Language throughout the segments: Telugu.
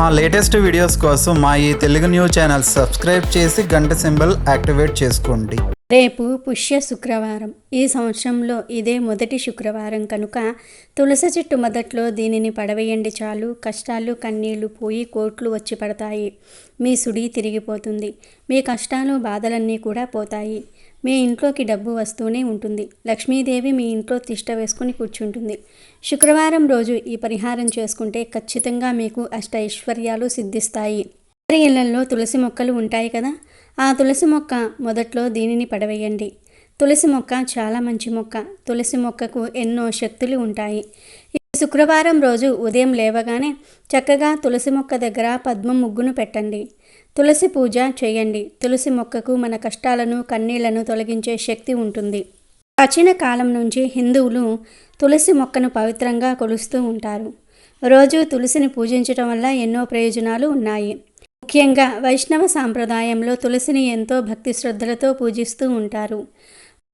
మా లేటెస్ట్ వీడియోస్ కోసం మా ఈ తెలుగు న్యూస్ ఛానల్ సబ్స్క్రైబ్ చేసి గంట సింబల్ యాక్టివేట్ చేసుకోండి. రేపు పుష్య శుక్రవారం. ఈ సంవత్సరంలో ఇదే మొదటి శుక్రవారం కనుక తులసి చెట్టు మొదట్లో దీనిని పడవేయండి చాలు. కష్టాలు కన్నీళ్ళు పోయి కోట్లు వచ్చి పడతాయి. మీ సుడి తిరిగిపోతుంది. మీ కష్టాలు బాధలన్నీ కూడా పోతాయి. మీ ఇంట్లోకి డబ్బు వస్తూనే ఉంటుంది. లక్ష్మీదేవి మీ ఇంట్లో తిష్ట వేసుకుని కూర్చుంటుంది. శుక్రవారం రోజు ఈ పరిహారం చేసుకుంటే ఖచ్చితంగా మీకు అష్ట ఐశ్వర్యాలు సిద్ధిస్తాయి. అందరి ఇళ్ళలో తులసి మొక్కలు ఉంటాయి కదా? ఆ తులసి మొక్క మొదట్లో దీనిని పడవేయండి. తులసి మొక్క చాలా మంచి మొక్క. తులసి మొక్కకు ఎన్నో శక్తులు ఉంటాయి. శుక్రవారం రోజు ఉదయం లేవగానే చక్కగా తులసి మొక్క దగ్గర పద్మం ముగ్గును పెట్టండి. తులసి పూజ చేయండి. తులసి మొక్కకు మన కష్టాలను కన్నీళ్ళను తొలగించే శక్తి ఉంటుంది. ప్రాచీన కాలం నుంచి హిందువులు తులసి మొక్కను పవిత్రంగా కొలుస్తూ ఉంటారు. రోజు తులసిని పూజించడం వల్ల ఎన్నో ప్రయోజనాలు ఉన్నాయి. ముఖ్యంగా వైష్ణవ సాంప్రదాయంలో తులసిని ఎంతో భక్తి శ్రద్ధలతో పూజిస్తూ ఉంటారు.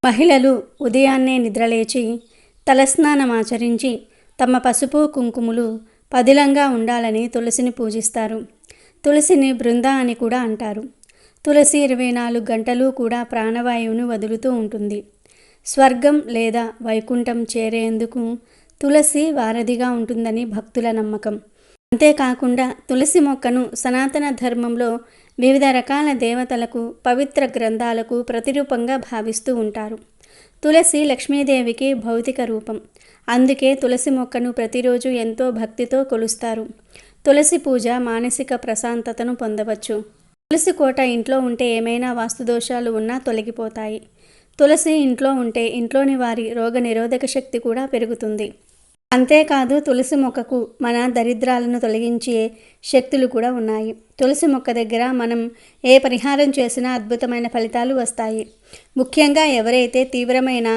మహిళలు ఉదయాన్నే నిద్రలేచి తలస్నానం ఆచరించి తమ పసుపు కుంకుమలు పదిలంగా ఉండాలని తులసిని పూజిస్తారు. తులసిని బృంద అని కూడా అంటారు. తులసి ఇరవై నాలుగు గంటలు కూడా ప్రాణవాయువును వదులుతూ ఉంటుంది. స్వర్గం లేదా వైకుంఠం చేరేందుకు తులసి వారధిగా ఉంటుందని భక్తుల నమ్మకం. అంతేకాకుండా తులసి మొక్కను సనాతన ధర్మంలో వివిధ రకాల దేవతలకు పవిత్ర గ్రంథాలకు ప్రతిరూపంగా భావిస్తూ ఉంటారు. తులసి లక్ష్మీదేవికి భౌతిక రూపం. అందుకే తులసి మొక్కను ప్రతిరోజు ఎంతో భక్తితో కొలుస్తారు. తులసి పూజ మానసిక ప్రశాంతతను పొందవచ్చు. తులసి కోట ఇంట్లో ఉంటే ఏమైనా వాస్తుదోషాలు ఉన్నా తొలగిపోతాయి. తులసి ఇంట్లో ఉంటే ఇంట్లోని వారి రోగ నిరోధక శక్తి కూడా పెరుగుతుంది. అంతేకాదు తులసి మొక్కకు మన దరిద్రాలను తొలగించే శక్తులు కూడా ఉన్నాయి. తులసి మొక్క దగ్గర మనం ఏ పరిహారం చేసినా అద్భుతమైన ఫలితాలు వస్తాయి. ముఖ్యంగా ఎవరైతే తీవ్రమైన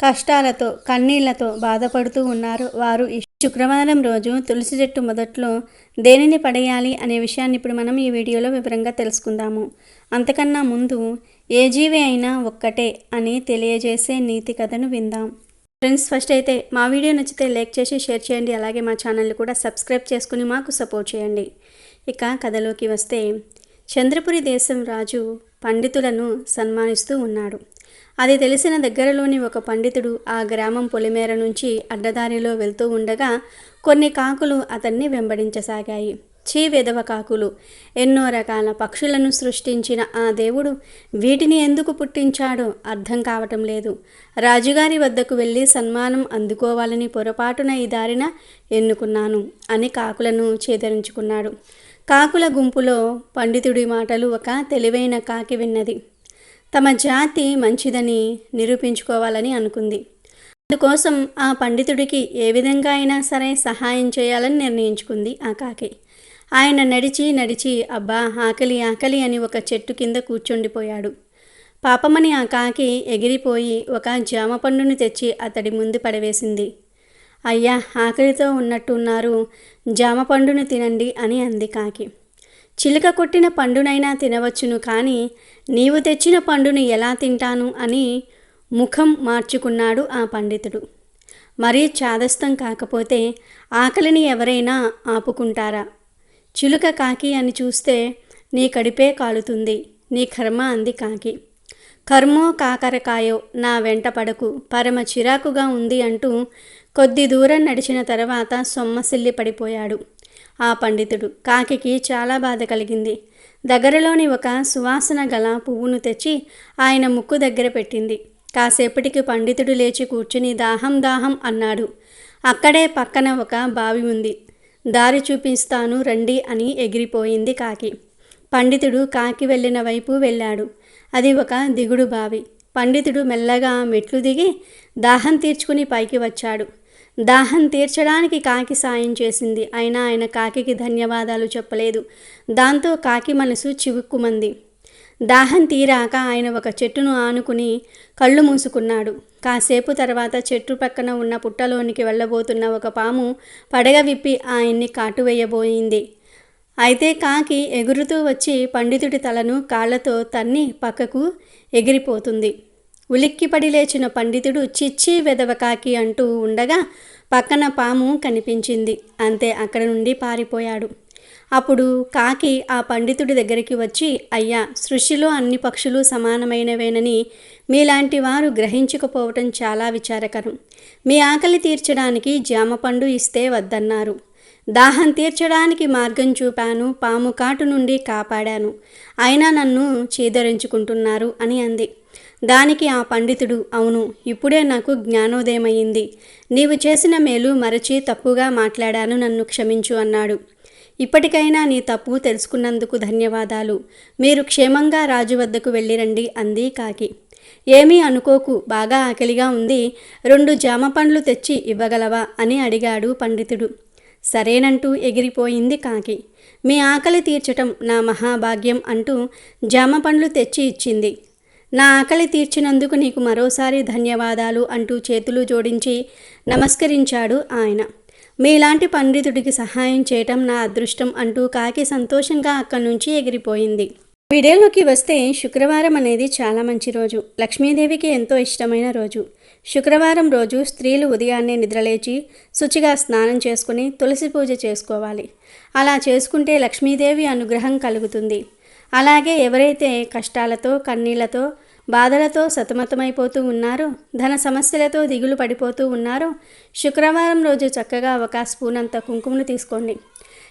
కష్టాలతో కన్నీళ్ళతో బాధపడుతూ ఉన్నారు వారు. శుక్రవారం రోజు తులసి చెట్టు మొదట్లో దేనిని పడేయాలి అనే విషయాన్ని ఇప్పుడు మనం ఈ వీడియోలో వివరంగా తెలుసుకుందాము. అంతకన్నా ముందు ఏ జీవి అయినా ఒక్కటే అని తెలియజేసే నీతి కథను విందాం. ఫ్రెండ్స్ ఫస్ట్ అయితే మా వీడియో నచ్చితే లైక్ చేసి షేర్ చేయండి. అలాగే మా ఛానల్ని కూడా సబ్స్క్రైబ్ చేసుకుని మాకు సపోర్ట్ చేయండి. ఇక కథలోకి వస్తే చంద్రపురి దేశం రాజు పండితులను సన్మానిస్తూ ఉన్నాడు. అది తెలిసిన దగ్గరలోని ఒక పండితుడు ఆ గ్రామం పొలిమేర నుంచి అడ్డదారిలో వెళ్తూ ఉండగా కొన్ని కాకులు అతన్ని వెంబడించసాగాయి. చీ వెదవ కాకులు! ఎన్నో రకాల పక్షులను సృష్టించిన ఆ దేవుడు వీటిని ఎందుకు పుట్టించాడో అర్థం కావటం లేదు. రాజుగారి వద్దకు వెళ్ళి సన్మానం అందుకోవాలని పొరపాటున ఈ దారిన ఎన్నుకున్నాను అని కాకులను చేదరించుకున్నాడు. కాకుల గుంపులో పండితుడి మాటలు ఒక తెలివైన కాకి విన్నది. తమ జాతి మంచిదని నిరూపించుకోవాలని అనుకుంది. అందుకోసం ఆ పండితుడికి ఏ విధంగా అయినా సరే సహాయం చేయాలని నిర్ణయించుకుంది ఆ కాకి. ఆయన నడిచి నడిచి అబ్బా ఆకలి ఆకలి అని ఒక చెట్టు కింద కూర్చుండిపోయాడు. పాపమని ఆ కాకి ఎగిరిపోయి ఒక జామ పండును తెచ్చి అతడి ముందు పడవేసింది. అయ్యా ఆకలితో ఉన్నట్టున్నారు. జామ పండును తినండి అని అంది కాకి. చిలుక కొట్టిన పండునైనా తినవచ్చును కానీ నీవు తెచ్చిన పండుని ఎలా తింటాను అని ముఖం మార్చుకున్నాడు ఆ పండితుడు. మరీ చాదస్తం కాకపోతే ఆకలిని ఎవరైనా ఆపుకుంటారా? చిలుక కాకి అని చూస్తే నీ కడిపే కాలుతుంది నీ కర్మ అంది కాకి. కర్మో కాకరకాయో నా వెంట పడకు పరమ చిరాకుగా ఉంది అంటూ కొద్ది దూరం నడిచిన తర్వాత సొమ్మసిల్లి పడిపోయాడు. ఆ పండితుడు. కాకికి చాలా బాధ కలిగింది. దగ్గరలోని ఒక సువాసన గల పువ్వును తెచ్చి ఆయన ముక్కు దగ్గర పెట్టింది. కాసేపటికి పండితుడు లేచి కూర్చుని దాహం దాహం అన్నాడు. అక్కడే పక్కన ఒక బావి ఉంది. దారి చూపిస్తాను రండి అని ఎగిరిపోయింది కాకి. పండితుడు కాకి వెళ్ళిన వైపు వెళ్ళాడు. అది ఒక దిగుడు బావి. పండితుడు మెల్లగా మెట్లు దిగి దాహం తీర్చుకుని పైకి వచ్చాడు. దాహం తీర్చడానికి కాకి సాయం చేసింది. అయినా ఆయన కాకికి ధన్యవాదాలు చెప్పలేదు. దాంతో కాకి మనసు చివుక్కుమంది. దాహం తీరాక ఆయన ఒక చెట్టును ఆనుకుని కళ్ళు మూసుకున్నాడు. కాసేపు తర్వాత చెట్టు పక్కన ఉన్న పుట్టలోనికి వెళ్ళబోతున్న ఒక పాము పడగ విప్పి ఆయన్ని కాటువేయబోయింది అయితే కాకి ఎగురుతూ వచ్చి పండితుడి తలను కాళ్ళతో తన్ని పక్కకు ఎగిరిపోతుంది. ఉలిక్కిపడి లేచిన పండితుడు చిచ్చి వెదవకాకి అంటూ ఉండగా పక్కన పాము కనిపించింది. అంతే అక్కడ నుండి పారిపోయాడు. అప్పుడు కాకి ఆ పండితుడి దగ్గరికి వచ్చి అయ్యా సృష్టిలో అన్ని పక్షులు సమానమైనవేనని మీలాంటి వారు గ్రహించకపోవటం చాలా విచారకరం. మీ ఆకలి తీర్చడానికి జామ పండు ఇస్తే వద్దన్నారు. దాహం తీర్చడానికి మార్గం చూపాను పాము కాటు నుండి కాపాడాను. అయినా నన్ను చీదరించుకుంటున్నారు అని అంది. దానికి ఆ పండితుడు అవును ఇప్పుడే నాకు జ్ఞానోదయమయ్యింది. నీవు చేసిన మేలు మరచి తప్పుగా మాట్లాడాను నన్ను క్షమించు అన్నాడు. ఇప్పటికైనా నీ తప్పు తెలుసుకున్నందుకు ధన్యవాదాలు. మీరు క్షేమంగా రాజు వద్దకు వెళ్ళిరండి అంది కాకి. ఏమీ అనుకోకు బాగా ఆకలిగా ఉంది రెండు జామ పండ్లు తెచ్చి ఇవ్వగలవా అని అడిగాడు పండితుడు. సరేనంటూ ఎగిరిపోయింది కాకి. మీ ఆకలి తీర్చటం నా మహాభాగ్యం అంటూ జామ పండ్లు తెచ్చి ఇచ్చింది. నా ఆకలి తీర్చినందుకు నీకు మరోసారి ధన్యవాదాలు అంటూ చేతులు జోడించి నమస్కరించాడు ఆయన. మీలాంటి పండితుడికి సహాయం చేయటం నా అదృష్టం అంటూ కాకి సంతోషంగా అక్కడి నుంచి ఎగిరిపోయింది. వీడియోలోకి వస్తే శుక్రవారం అనేది చాలా మంచి రోజు. లక్ష్మీదేవికి ఎంతో ఇష్టమైన రోజు. శుక్రవారం రోజు స్త్రీలు ఉదయాన్నే నిద్రలేచి శుచిగా స్నానం చేసుకుని తులసి పూజ చేసుకోవాలి. అలా చేసుకుంటే లక్ష్మీదేవి అనుగ్రహం కలుగుతుంది. అలాగే ఎవరైతే కష్టాలతో కన్నీళ్ళతో బాధలతో సతమతమైపోతూ ఉన్నారో ధన సమస్యలతో దిగులు పడిపోతూ ఉన్నారో శుక్రవారం రోజు చక్కగా ఒక స్పూన్ అంత కుంకుమను తీసుకోండి.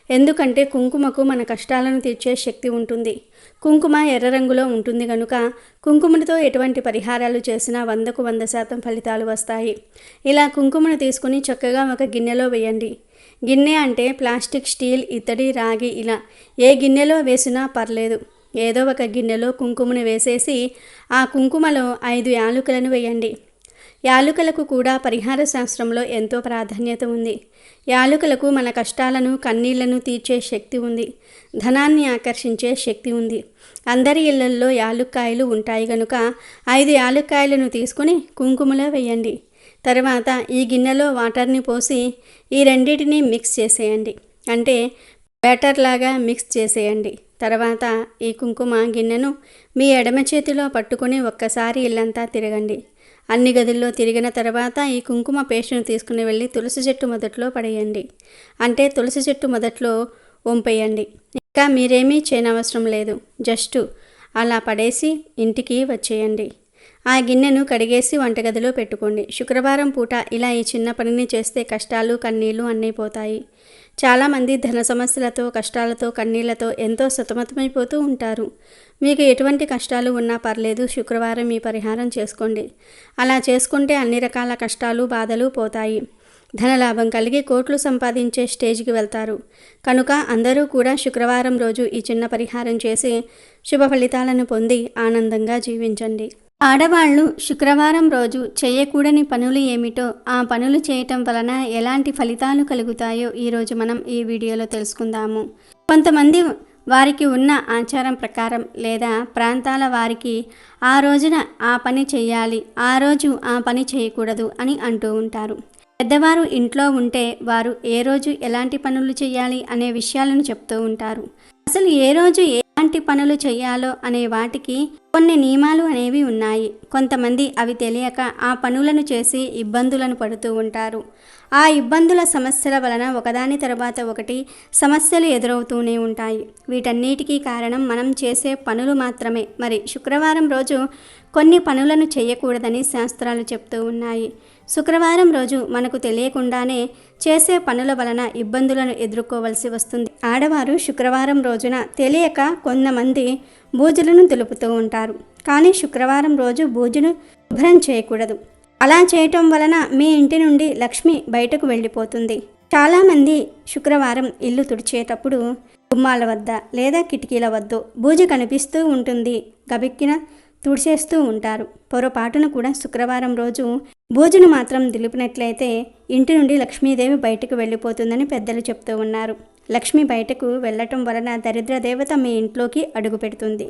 ఎందుకంటే కుంకుమకు మన కష్టాలను తీర్చే శక్తి ఉంటుంది. కుంకుమ ఎర్ర రంగులో ఉంటుంది కనుక కుంకుమతో ఎటువంటి పరిహారాలు చేసినా వందకు వంద శాతం ఫలితాలు వస్తాయి. ఇలా కుంకుమను తీసుకుని చక్కగా ఒక గిన్నెలో వేయండి. గిన్నె అంటే ప్లాస్టిక్ స్టీల్ ఇత్తడి రాగి ఇలా. ఏ గిన్నెలో వేసినా పర్లేదు. ఏదో ఒక గిన్నెలో కుంకుమను వేసేసి ఆ కుంకుమలో ఐదు యాలుకలను వేయండి. యాలుకలకు కూడా పరిహార శాస్త్రంలో ఎంతో ప్రాధాన్యత ఉంది. యాలుకలకు మన కష్టాలను కన్నీళ్ళను తీర్చే శక్తి ఉంది. ధనాన్ని ఆకర్షించే శక్తి ఉంది. అందరి ఇళ్ళల్లో యాలుక్కాయలు ఉంటాయి గనుక ఐదు యాలుక్కాయలను తీసుకుని కుంకుమలో వేయండి. తర్వాత ఈ గిన్నెలో వాటర్ని పోసి ఈ రెండింటిని మిక్స్ చేసేయండి. అంటే బ్యాటర్ లాగా మిక్స్ చేసేయండి. తర్వాత ఈ కుంకుమ గిన్నెను మీ ఎడమ చేతిలో పట్టుకొని ఒక్కసారి ఇల్లంతా తిరగండి. అన్ని గదుల్లో తిరిగిన తర్వాత ఈ కుంకుమ పేస్ట్ను తీసుకుని వెళ్ళి తులసి చెట్టు మొదట్లో పడేయండి. అంటే తులసి చెట్టు మొదట్లో వంపేయండి. ఇంకా మీరేమీ చేయనవసరం లేదు. జస్ట్ అలా పడేసి ఇంటికి వచ్చేయండి. ఆ గిన్నెను కడిగేసి వంటగదిలో పెట్టుకోండి. శుక్రవారం పూట ఇలా ఈ చిన్న పనిని చేస్తే కష్టాలు కన్నీళ్ళు అన్నీ పోతాయి. చాలామంది ధన సమస్యలతో కష్టాలతో కన్నీళ్ళతో ఎంతో సతమతమైపోతూ ఉంటారు. మీకు ఎటువంటి కష్టాలు ఉన్నా పర్లేదు శుక్రవారం ఈ పరిహారం చేసుకోండి. అలా చేసుకుంటే అన్ని రకాల కష్టాలు బాధలు పోతాయి. ధనలాభం కలిగి కోట్లు సంపాదించే స్టేజ్కి వెళ్తారు. కనుక అందరూ కూడా శుక్రవారం రోజు ఈ చిన్న పరిహారం చేసి శుభ ఫలితాలను పొంది ఆనందంగా జీవించండి. ఆడవాళ్ళు శుక్రవారం రోజు చేయకూడని పనులు ఏమిటో ఆ పనులు చేయటం వలన ఎలాంటి ఫలితాలు కలుగుతాయో ఈరోజు మనం ఈ వీడియోలో తెలుసుకుందాము. కొంతమంది వారికి ఉన్న ఆచారం ప్రకారం లేదా ప్రాంతాల వారికి ఆ రోజున ఆ పని చేయాలి ఆ రోజు ఆ పని చేయకూడదు అని అంటూ ఉంటారు. పెద్దవారు ఇంట్లో ఉంటే వారు ఏ రోజు ఎలాంటి పనులు చేయాలి అనే విషయాలను చెప్తూ ఉంటారు. అసలు ఏ రోజు ఏ ఎలాంటి పనులు చేయాలో అనే వాటికి కొన్ని నియమాలు అనేవి ఉన్నాయి. కొంతమంది అవి తెలియక ఆ పనులను చేసి ఇబ్బందులను పడుతూ ఉంటారు. ఆ ఇబ్బందుల సమస్యల వలన ఒకదాని తర్వాత ఒకటి సమస్యలు ఎదురవుతూనే ఉంటాయి. వీటన్నిటికీ కారణం మనం చేసే పనులు మాత్రమే. మరి శుక్రవారం రోజు కొన్ని పనులను చేయకూడదని శాస్త్రాలు చెప్తూ ఉన్నాయి. శుక్రవారం రోజు మనకు తెలియకుండానే చేసే పనుల వలన ఇబ్బందులను ఎదుర్కోవలసి వస్తుంది. ఆడవారు శుక్రవారం రోజున తెలియక కొంతమంది బూజులను దులుపుతూ ఉంటారు. కానీ శుక్రవారం రోజు బూజును శుభ్రం చేయకూడదు. అలా చేయటం వలన మీ ఇంటి నుండి లక్ష్మి బయటకు వెళ్ళిపోతుంది. చాలామంది శుక్రవారం ఇల్లు తుడిచేటప్పుడు గుమ్మాల వద్ద లేదా కిటికీల వద్ద బూజు కనిపిస్తూ ఉంటుంది. గబిక్కిన తుడిచేస్తూ ఉంటారు. పొరపాటున కూడా శుక్రవారం రోజు భోజనం మాత్రం దిలిపినట్లయితే ఇంటి నుండి లక్ష్మీదేవి బయటకు వెళ్ళిపోతుందని పెద్దలు చెప్తూ ఉన్నారు. లక్ష్మి బయటకు వెళ్ళటం వలన దరిద్ర దేవత మీ ఇంట్లోకి అడుగు పెడుతుంది.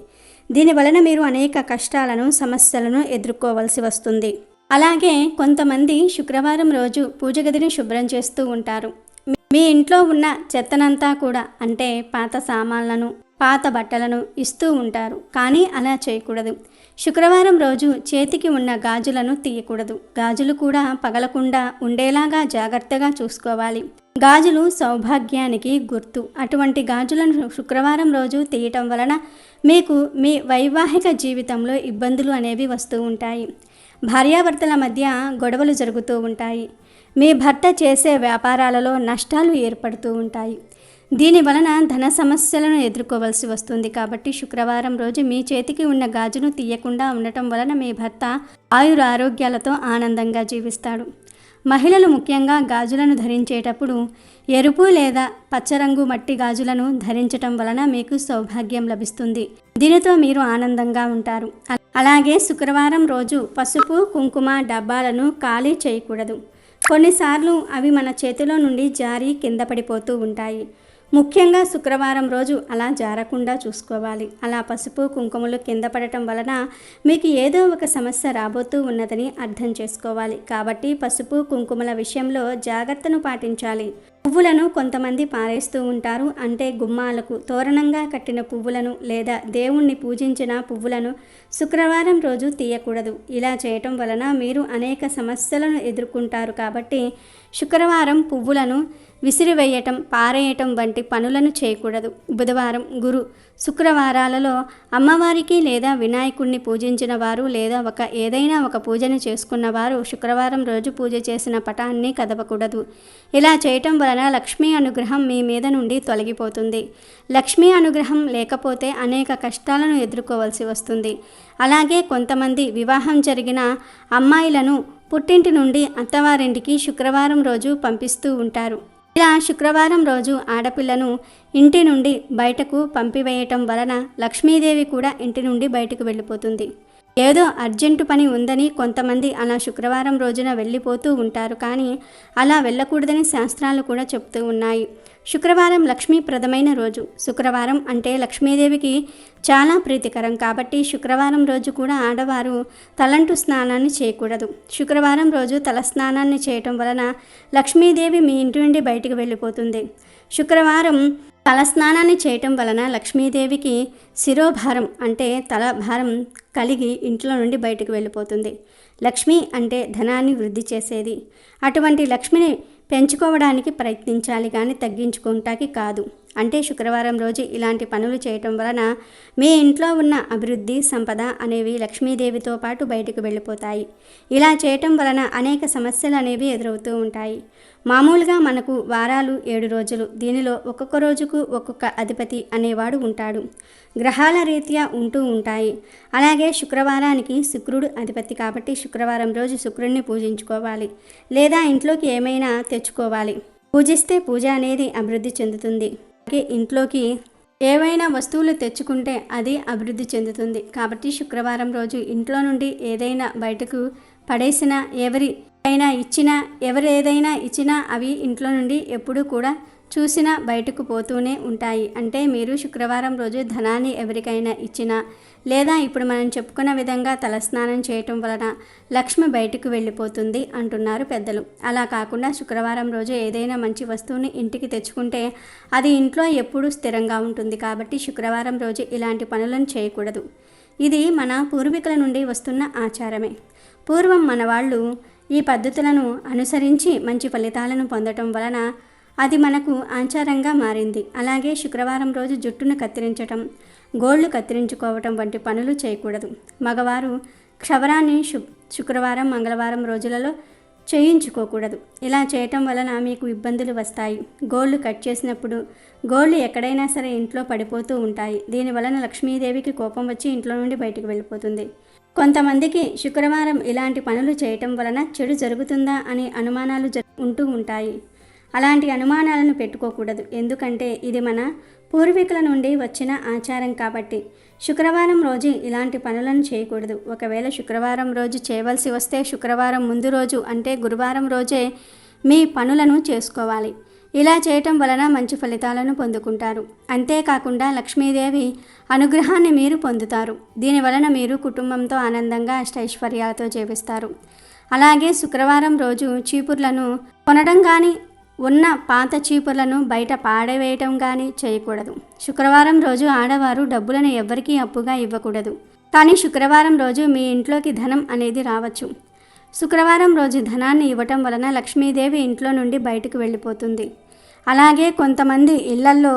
దీని వలన మీరు అనేక కష్టాలను సమస్యలను ఎదుర్కోవలసి వస్తుంది. అలాగే కొంతమంది శుక్రవారం రోజు పూజ గదిని శుభ్రం చేస్తూ ఉంటారు. మీ ఇంట్లో ఉన్న చెత్తనంతా కూడా అంటే పాత సామాన్లను పాత బట్టలను ఇస్తూ ఉంటారు కానీ అలా చేయకూడదు. శుక్రవారం రోజు చేతికి ఉన్న గాజులను తీయకూడదు. గాజులు కూడా పగలకుండా ఉండేలాగా జాగ్రత్తగా చూసుకోవాలి. గాజులు సౌభాగ్యానికి గుర్తు. అటువంటి గాజులను శుక్రవారం రోజు తీయటం వలన మీకు మీ వైవాహిక జీవితంలో ఇబ్బందులు అనేవి వస్తూ ఉంటాయి. భార్యాభర్తల మధ్య గొడవలు జరుగుతూ ఉంటాయి. మీ భర్త చేసే వ్యాపారాలలో నష్టాలు ఏర్పడుతూ ఉంటాయి. దీని వలన ధన సమస్యలను ఎదుర్కోవలసి వస్తుంది కాబట్టి శుక్రవారం రోజు మీ చేతికి ఉన్న గాజును తీయకుండా ఉండటం వలన మీ భర్త ఆయుర ఆరోగ్యాలతో ఆనందంగా జీవిస్తాడు. మహిళలు ముఖ్యంగా గాజులను ధరించేటప్పుడు ఎరుపు లేదా పచ్చరంగు మట్టి గాజులను ధరించటం వలన మీకు సౌభాగ్యం లభిస్తుంది. దీనితో మీరు ఆనందంగా ఉంటారు. అలాగే శుక్రవారం రోజు పసుపు కుంకుమ డబ్బాలను ఖాళీ చేయకూడదు. కొన్నిసార్లు అవి మన చేతిలో నుండి జారి కింద పడిపోతూ ఉంటాయి. ముఖ్యంగా శుక్రవారం రోజు అలా జారకుండా చూసుకోవాలి. అలా పసుపు కుంకుమలు కింద పడటం వలన మీకు ఏదో ఒక సమస్య రాబోతూ ఉన్నదని అర్థం చేసుకోవాలి. కాబట్టి పసుపు కుంకుమల విషయంలో జాగ్రత్తను పాటించాలి. పువ్వులను కొంతమంది పారేస్తూ ఉంటారు. అంటే గుమ్మాలకు తోరణంగా కట్టిన పువ్వులను లేదా దేవుణ్ణి పూజించిన పువ్వులను శుక్రవారం రోజు తీయకూడదు. ఇలా చేయటం వలన మీరు అనేక సమస్యలను ఎదుర్కొంటారు కాబట్టి శుక్రవారం పువ్వులను విసిరివేయటం పారేయటం వంటి పనులను చేయకూడదు. బుధవారం గురు శుక్రవారాలలో అమ్మవారికి లేదా వినాయకుడిని పూజించిన వారు లేదా ఒక ఏదైనా ఒక పూజను చేసుకున్న వారు శుక్రవారం రోజు పూజ చేసిన పటాన్ని కదపకూడదు. ఇలా చేయటం వలన లక్ష్మీ అనుగ్రహం మీ మీద నుండి తొలగిపోతుంది. లక్ష్మీ అనుగ్రహం లేకపోతే అనేక కష్టాలను ఎదుర్కోవాల్సి వస్తుంది. అలాగే కొంతమంది వివాహం జరిగిన అమ్మాయిలను పుట్టింటి నుండి అత్తవారింటికి శుక్రవారం రోజు పంపిస్తూ ఉంటారు. ఇలా శుక్రవారం రోజు ఆడపిల్లను ఇంటి నుండి బయటకు పంపివేయటం వలన లక్ష్మీదేవి కూడా ఇంటి నుండి బయటకు వెళ్ళిపోతుంది. ఏదో అర్జెంటు పని ఉందని కొంతమంది అలా శుక్రవారం రోజున వెళ్ళిపోతూ ఉంటారు. కానీ అలా వెళ్ళకూడదని శాస్త్రాలు కూడా చెప్తూ ఉన్నాయి. శుక్రవారం లక్ష్మీప్రదమైన రోజు. శుక్రవారం అంటే లక్ష్మీదేవికి చాలా ప్రీతికరం కాబట్టి శుక్రవారం రోజు కూడా ఆడవారు తలంటు స్నానాన్ని చేయకూడదు. శుక్రవారం రోజు తల స్నానాన్ని చేయటం వలన లక్ష్మీదేవి మీ ఇంటి నుండి బయటికి వెళ్ళిపోతుంది. శుక్రవారం తల స్నానాన్ని చేయటం వలన లక్ష్మీదేవికి శిరోభారం అంటే తల భారం కలిగి ఇంట్లో నుండి బయటకు వెళ్ళిపోతుంది. లక్ష్మి అంటే ధనాన్ని వృద్ధి చేసేది. అటువంటి లక్ష్మిని పెంచుకోవడానికి ప్రయత్నించాలి కానీ తగ్గించుకుంటాకి కాదు. అంటే శుక్రవారం రోజు ఇలాంటి పనులు చేయటం వలన మీ ఇంట్లో ఉన్న అభివృద్ధి సంపద అనేవి లక్ష్మీదేవితో పాటు బయటకు వెళ్ళిపోతాయి. ఇలా చేయటం వలన అనేక సమస్యలు అనేవి ఎదురవుతూ ఉంటాయి. మామూలుగా మనకు వారాలు ఏడు రోజులు దీనిలో ఒక్కొక్క రోజుకు ఒక్కొక్క అధిపతి అనేవాడు ఉంటాడు. గ్రహాల రీత్యా ఉంటూ ఉంటాయి. అలాగే శుక్రవారానికి శుక్రుడు అధిపతి కాబట్టి శుక్రవారం రోజు శుక్రుడిని పూజించుకోవాలి. లేదా ఇంట్లోకి ఏమైనా తెచ్చుకోవాలి. పూజిస్తే పూజ అనేది అభివృద్ధి చెందుతుంది. అలాగే ఇంట్లోకి ఏవైనా వస్తువులు తెచ్చుకుంటే అది అభివృద్ధి చెందుతుంది. కాబట్టి శుక్రవారం రోజు ఇంట్లో నుండి ఏదైనా బయటకు పడేసిన ఎవరి అయినా ఇచ్చినా ఎవరేదైనా ఇచ్చినా అవి ఇంట్లో నుండి ఎప్పుడూ కూడా చూసినా బయటకు పోతూనే ఉంటాయి. అంటే మీరు శుక్రవారం రోజు ధనాన్ని ఎవరికైనా ఇచ్చినా లేదా ఇప్పుడు మనం చెప్పుకున్న విధంగా తలస్నానం చేయటం వలన లక్ష్మి బయటకు వెళ్ళిపోతుంది అంటున్నారు పెద్దలు. అలా కాకుండా శుక్రవారం రోజు ఏదైనా మంచి వస్తువుని ఇంటికి తెచ్చుకుంటే అది ఇంట్లో ఎప్పుడూ స్థిరంగా ఉంటుంది కాబట్టి శుక్రవారం రోజు ఇలాంటి పనులను చేయకూడదు. ఇది మన పూర్వీకుల నుండి వస్తున్న ఆచారమే. పూర్వం మన వాళ్ళు ఈ పద్ధతులను అనుసరించి మంచి ఫలితాలను పొందటం వలన అది మనకు ఆచారంగా మారింది. అలాగే శుక్రవారం రోజు జుట్టును కత్తిరించటం గోళ్ళు కత్తిరించుకోవటం వంటి పనులు చేయకూడదు. మగవారు క్షవరాన్ని శు శుక్రవారం మంగళవారం రోజులలో చేయించుకోకూడదు. ఇలా చేయటం వలన మీకు ఇబ్బందులు వస్తాయి. గోళ్ళు కట్ చేసినప్పుడు గోళ్ళు ఎక్కడైనా సరే ఇంట్లో పడిపోతూ ఉంటాయి. దీని వలన లక్ష్మీదేవికి కోపం వచ్చి ఇంట్లో నుండి బయటకు వెళ్ళిపోతుంది. కొంతమందికి శుక్రవారం ఇలాంటి పనులు చేయటం వలన చెడు జరుగుతుందా అనే అనుమానాలు జ ఉంటూ ఉంటాయి. అలాంటి అనుమానాలను పెట్టుకోకూడదు. ఎందుకంటే ఇది మన పూర్వీకుల నుండి వచ్చిన ఆచారం కాబట్టి శుక్రవారం రోజు ఇలాంటి పనులను చేయకూడదు. ఒకవేళ శుక్రవారం రోజు చేయవలసి వస్తే శుక్రవారం ముందు రోజు అంటే గురువారం రోజే మీ పనులను చేసుకోవాలి. ఇలా చేయటం వలన మంచి ఫలితాలను పొందుకుంటారు. అంతేకాకుండా లక్ష్మీదేవి అనుగ్రహాన్ని మీరు పొందుతారు. దీని వలన మీరు కుటుంబంతో ఆనందంగా అష్టైశ్వర్యాలతో జీవిస్తారు. అలాగే శుక్రవారం రోజు చీపుర్లను కొనడం కానీ ఉన్న పాత చీపుర్లను బయట పాడవేయటం కానీ చేయకూడదు. శుక్రవారం రోజు ఆడవారు డబ్బులను ఎవ్వరికీ అప్పుగా ఇవ్వకూడదు. కానీ శుక్రవారం రోజు మీ ఇంట్లోకి ధనం అనేది రావచ్చు. శుక్రవారం రోజు ధనాన్ని ఇవ్వటం వలన లక్ష్మీదేవి ఇంట్లో నుండి బయటకు వెళ్ళిపోతుంది. అలాగే కొంతమంది ఇళ్ళల్లో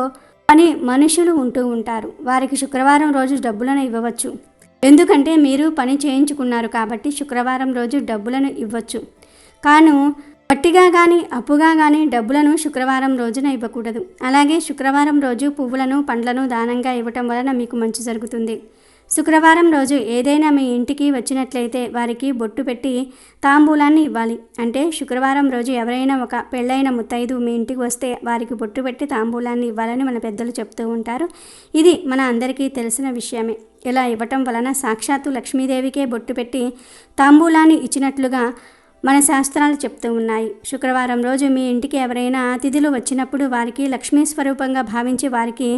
పని మనుషులు ఉంటూ ఉంటారు. వారికి శుక్రవారం రోజు డబ్బులను ఇవ్వవచ్చు. ఎందుకంటే మీరు పని చేయించుకున్నారు కాబట్టి శుక్రవారం రోజు డబ్బులను ఇవ్వచ్చు. కాను వట్టిగా కానీ అప్పుగా కానీ డబ్బులను శుక్రవారం రోజున ఇవ్వకూడదు. అలాగే శుక్రవారం రోజు పువ్వులను పండ్లను దానంగా ఇవ్వటం వలన మీకు మంచి జరుగుతుంది. శుక్రవారం రోజు ఏదైనా మీ ఇంటికి వచ్చినట్లయితే వారికి బొట్టు పెట్టి తాంబూలాన్ని ఇవ్వాలి. అంటే శుక్రవారం రోజు ఎవరైనా ఒక పెళ్ళైన ముత్తైదు మీ ఇంటికి వస్తే వారికి బొట్టు పెట్టి తాంబూలాన్ని ఇవ్వాలని మన పెద్దలు చెప్తూ ఉంటారు. ఇది మన అందరికీ తెలిసిన విషయమే. ఇలా ఇవ్వటం వలన సాక్షాత్తు లక్ష్మీదేవికే బొట్టు పెట్టి తాంబూలాన్ని ఇచ్చినట్లుగా మన శాస్త్రాలు చెప్తూ ఉన్నాయి. శుక్రవారం రోజు మీ ఇంటికి ఎవరైనా అతిథులు వచ్చినప్పుడు వారికి లక్ష్మీ స్వరూపంగా భావించి వారికి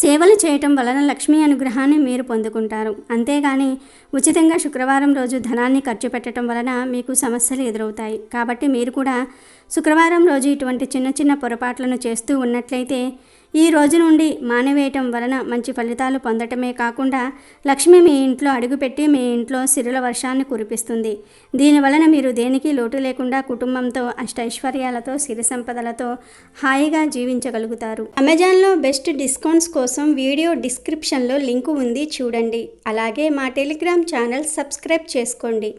సేవలు చేయటం వలన లక్ష్మీ అనుగ్రహాన్ని మీరు పొందుకుంటారు. అంతేగాని ఉచితంగా శుక్రవారం రోజు ధనాన్ని ఖర్చు పెట్టడం వలన మీకు సమస్యలు ఎదురవుతాయి. కాబట్టి మీరు కూడా శుక్రవారం రోజు ఇటువంటి చిన్న చిన్న పొరపాట్లను చేస్తూ ఉన్నట్లయితే ఈ రోజు నుండి మానేవేయటం వలన మంచి ఫలితాలు పొందటమే కాకుండా లక్ష్మి మీ ఇంట్లో అడుగుపెట్టి మీ ఇంట్లో సిరుల వర్షాన్ని కురిపిస్తుంది. దీని వలన మీరు దేనికి లోటు లేకుండా కుటుంబంతో అష్టైశ్వర్యాలతో సిరి సంపదలతో హాయిగా జీవించగలుగుతారు. అమెజాన్లో బెస్ట్ డిస్కౌంట్స్ కోసం వీడియో డిస్క్రిప్షన్లో లింకు ఉంది చూడండి. అలాగే మా టెలిగ్రామ్ ఛానల్ సబ్స్క్రైబ్ చేసుకోండి.